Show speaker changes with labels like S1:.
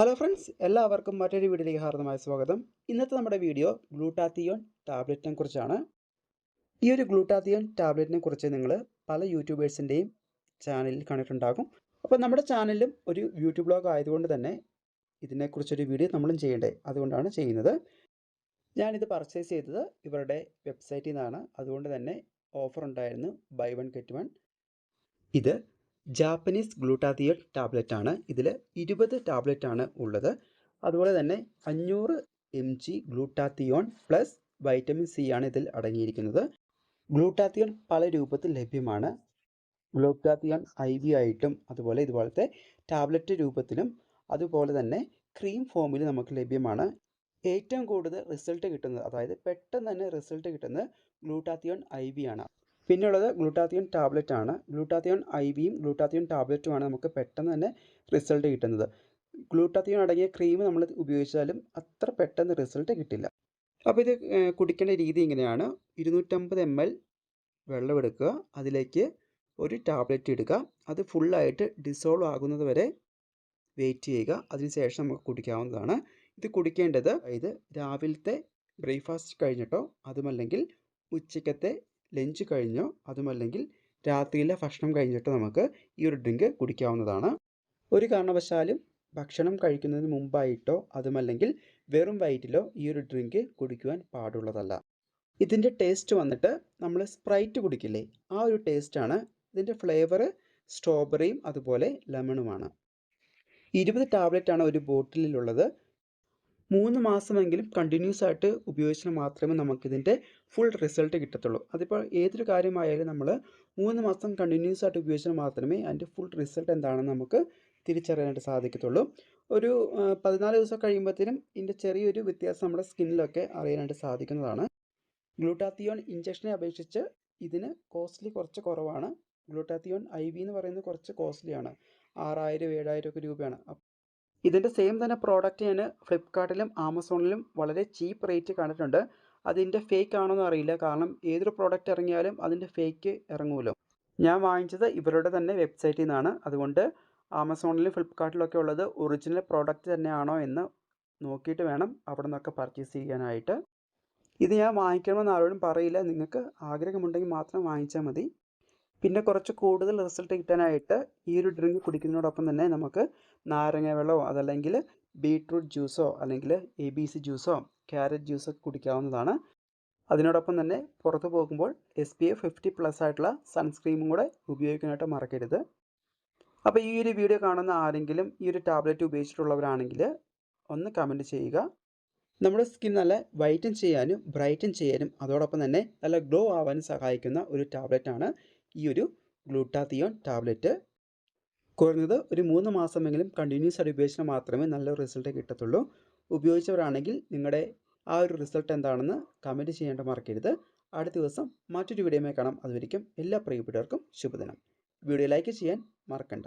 S1: Hello friends എല്ലാവർക്കും മറ്റൊരു വീഡിയോയിലേക്ക് ഹാർദമായ സ്വാഗതം. ഇന്നത്തെ നമ്മുടെ വീഡിയോ ഗ്ലൂട്ടാത്തിയോൺ ടാബ്ലറ്റിനെ കുറിച്ചാണ്. ഈ ഒരു ഗ്ലൂട്ടാത്തിയോൺ ടാബ്ലറ്റിനെ കുറിച്ച് നിങ്ങൾ പല യൂട്യൂബേഴ്സിന്റെയും ചാനലിൽ കണ്ടിട്ടുണ്ടാകും. അപ്പോൾ നമ്മുടെ ചാനലിലും ഒരു യൂട്യൂബ് ബ്ലോഗ് ആയതുകൊണ്ട് തന്നെ ഇതിനെക്കുറിച്ചൊരു വീഡിയോ നമ്മളും ചെയ്യേണ്ടേ? അതുകൊണ്ടാണ് ചെയ്യുന്നത്. ഞാനിത് പർച്ചേസ് ചെയ്തത് ഇവരുടെ വെബ്സൈറ്റിൽ നിന്നാണ്. അതുകൊണ്ട് തന്നെ ഓഫർ ഉണ്ടായിരുന്നു ബൈ വൺ ഗെറ്റ് വൺ ഇത് ജാപ്പനീസ് ഗ്ലൂട്ടാതിയൽ ടാബ്ലറ്റ് ആണ്. ഇതിൽ ഇരുപത് ടാബ്ലറ്റ് ആണ് ഉള്ളത്. അതുപോലെ തന്നെ അഞ്ഞൂറ് M G glutathione plus vitamin C ആണ് ഇതിൽ അടങ്ങിയിരിക്കുന്നത്. ഗ്ലൂട്ടാത്തിയോൺ പല രൂപത്തിൽ ലഭ്യമാണ്. ഗ്ലൂട്ടാത്തിയോൺ ഐ വി ആയിട്ടും അതുപോലെ ഇതുപോലത്തെ ടാബ്ലറ്റ് രൂപത്തിലും അതുപോലെ തന്നെ ക്രീം ഫോമിൽ നമുക്ക് ലഭ്യമാണ്. ഏറ്റവും കൂടുതൽ റിസൾട്ട് കിട്ടുന്നത് അതായത് പെട്ടെന്ന് തന്നെ റിസൾട്ട് കിട്ടുന്നത് ഗ്ലൂട്ടാത്തിയോൺ ഐ ആണ്. പിന്നെയുള്ളത് ഗ്ലൂട്ടാത്തിയോൺ ടാബ്ലറ്റ് ആണ്. ഗ്ലൂട്ടാത്തിയോൺ ഐ വിയും ഗ്ലൂട്ടാത്തിയോൺ ടാബ്ലറ്റുമാണ് നമുക്ക് പെട്ടെന്ന് തന്നെ റിസൾട്ട് കിട്ടുന്നത്. ഗ്ലൂട്ടാത്തിയോൺ അടങ്ങിയ ക്രീം നമ്മൾ ഉപയോഗിച്ചാലും അത്ര പെട്ടെന്ന് റിസൾട്ട് കിട്ടില്ല. അപ്പോൾ ഇത് കുടിക്കേണ്ട രീതി ഇങ്ങനെയാണ്. ഇരുന്നൂറ്റമ്പത് എം എൽ വെള്ളം എടുക്കുക. അതിലേക്ക് ഒരു ടാബ്ലറ്റ് ഇടുക. അത് ഫുള്ളായിട്ട് ഡിസോൾവ് ആകുന്നത് വരെ വെയിറ്റ് ചെയ്യുക. അതിനുശേഷം നമുക്ക് കുടിക്കാവുന്നതാണ്. ഇത് കുടിക്കേണ്ടത് ഇത് രാവിലത്തെ ബ്രേക്ക്ഫാസ്റ്റ് കഴിഞ്ഞിട്ടോ അതുമല്ലെങ്കിൽ ഉച്ചക്കത്തെ ലഞ്ച് കഴിഞ്ഞോ. അതുമല്ലെങ്കിൽ രാത്രിയിലെ ഭക്ഷണം കഴിഞ്ഞിട്ട് നമുക്ക് ഈ ഒരു ഡ്രിങ്ക് കുടിക്കാവുന്നതാണ്. ഒരു കാരണവശാലും ഭക്ഷണം കഴിക്കുന്നതിന് മുമ്പായിട്ടോ അതുമല്ലെങ്കിൽ വെറും വയറ്റിലോ ഈ ഒരു ഡ്രിങ്ക് കുടിക്കുവാൻ പാടുള്ളതല്ല. ഇതിന്റെ ടേസ്റ്റ് വന്നിട്ട് നമ്മൾ സ്പ്രൈറ്റ് കുടിക്കില്ലേ? ആ ഒരു ടേസ്റ്റാണ് ഇതിന്റെ ഫ്ലേവർ സ്ട്രോബെറിയും അതുപോലെ ലെമണുമാണ് ഇരുപത് ടാബ്ലറ്റാണ് ഒരു ബോട്ടിലിലുള്ളത് മൂന്ന് മാസമെങ്കിലും കണ്ടിന്യൂസ് ആയിട്ട് ഉപയോഗിച്ചാൽ മാത്രമേ നമുക്കിതിന്റെ ഫുൾ റിസൾട്ട് കിട്ടത്തുള്ളൂ. അതിപ്പോൾ ഏതൊരു കാര്യമായാലും നമ്മൾ മൂന്ന് മാസം കണ്ടിന്യൂസ് ആയിട്ട് ഉപയോഗിച്ചാൽ മാത്രമേ അതിന്റെ ഫുൾ റിസൾട്ട് എന്താണെന്ന് നമുക്ക് തിരിച്ചറിയാനായിട്ട് സാധിക്കത്തുള്ളൂ. ഒരു പതിനാല് ദിവസം കഴിയുമ്പോഴത്തേനും ഇതിന്റെ ചെറിയൊരു വ്യത്യാസം നമ്മുടെ സ്കിന്നിലൊക്കെ അറിയാനായിട്ട് സാധിക്കുന്നതാണ്. ഗ്ലൂട്ടാത്തിയോൺ ഇഞ്ചക്ഷനെ അപേക്ഷിച്ച് ഇതിന് കോസ്റ്റ്ലി കുറച്ച് കുറവാണ്. ഗ്ലൂട്ടാത്തിയോൺ ഐ വി എന്ന് പറയുന്നത് കുറച്ച് കോസ്റ്റ്ലിയാണ്. ആറായിരം ഏഴായിരം ഒക്കെ രൂപയാണ്. ഇതിന്റെ സെയിം തന്നെ പ്രോഡക്റ്റ് ഞാൻ ഫ്ലിപ്പ്കാർട്ടിലും ആമസോണിലും വളരെ ചീപ്പ് റേറ്റ് കണ്ടിട്ടുണ്ട്. അതിന്റെ ഫേക്ക് ആണോന്ന് അറിയില്ല. കാരണം ഏതൊരു പ്രോഡക്റ്റ് ഇറങ്ങിയാലും അതിന്റെ ഫേക്ക് ഇറങ്ങുമല്ലോ ഞാൻ വാങ്ങിച്ചത് ഇവരുടെ തന്നെ വെബ്സൈറ്റിൽ നിന്നാണ് അതുകൊണ്ട് ആമസോണിലും ഫ്ലിപ്കാർട്ടിലൊക്കെ ഉള്ളത് ഒറിജിനൽ പ്രോഡക്റ്റ് തന്നെയാണോ എന്ന് നോക്കിയിട്ട് വേണം അവിടെ നിന്നൊക്കെ പർച്ചേസ് ചെയ്യാനായിട്ട്. ഇത് ഞാൻ വാങ്ങിക്കണമെന്ന് ആരോടും പറയില്ല. നിങ്ങൾക്ക് ആഗ്രഹമുണ്ടെങ്കിൽ മാത്രം വാങ്ങിച്ചാൽ മതി. പിന്നെ കുറച്ച് കൂടുതൽ റിസൾട്ട് കിട്ടാനായിട്ട് ഈ ഒരു ഡ്രിങ്ക് കുടിക്കുന്നതോടൊപ്പം തന്നെ നമുക്ക് നാരങ്ങ വെള്ളമോ അതല്ലെങ്കിൽ ബീട്രൂട്ട് ജ്യൂസോ അല്ലെങ്കിൽ എ ബി സി ജ്യൂസോ ക്യാരറ്റ് ജ്യൂസോ കുടിക്കാവുന്നതാണ്. അതിനോടൊപ്പം തന്നെ പുറത്ത് പോകുമ്പോൾ S P F fifty plus ആയിട്ടുള്ള സൺസ്ക്രീമും കൂടെ ഉപയോഗിക്കാനായിട്ട് മറക്കരുത്. അപ്പോൾ ഈ ഒരു വീഡിയോ കാണുന്ന ആരെങ്കിലും ഈ ഒരു ടാബ്ലറ്റ് ഉപയോഗിച്ചിട്ടുള്ളവരാണെങ്കിൽ ഒന്ന് കമന്റ് ചെയ്യുക. നമ്മുടെ സ്കിൻ നല്ല വൈറ്റൻ ചെയ്യാനും ബ്രൈറ്റൻ ചെയ്യാനും അതോടൊപ്പം തന്നെ നല്ല ഗ്ലോ ആവാനും സഹായിക്കുന്ന ഒരു ടാബ്ലറ്റാണ് ഈ ഒരു ഗ്ലൂട്ടാത്തിയോൺ ടാബ്ലറ്റ്. കുറഞ്ഞത് ഒരു മൂന്ന് മാസമെങ്കിലും കണ്ടിന്യൂസ് ആയിട്ട് ഉപയോഗിച്ചാൽ മാത്രമേ നല്ല റിസൾട്ട് കിട്ടത്തുള്ളൂ. ഉപയോഗിച്ചവരാണെങ്കിൽ നിങ്ങളുടെ ആ ഒരു റിസൾട്ട് എന്താണെന്ന് കമന്റ് ചെയ്യേണ്ട മറക്കരുത്. അടുത്ത ദിവസം മറ്റൊരു വീഡിയോയുമായി കാണാം. അതുവരിക്കും എല്ലാ പ്രിയപ്പെട്ടവർക്കും ശുഭദിനം. വീഡിയോ ലൈക്ക് ചെയ്യാൻ മറക്കണ്ട.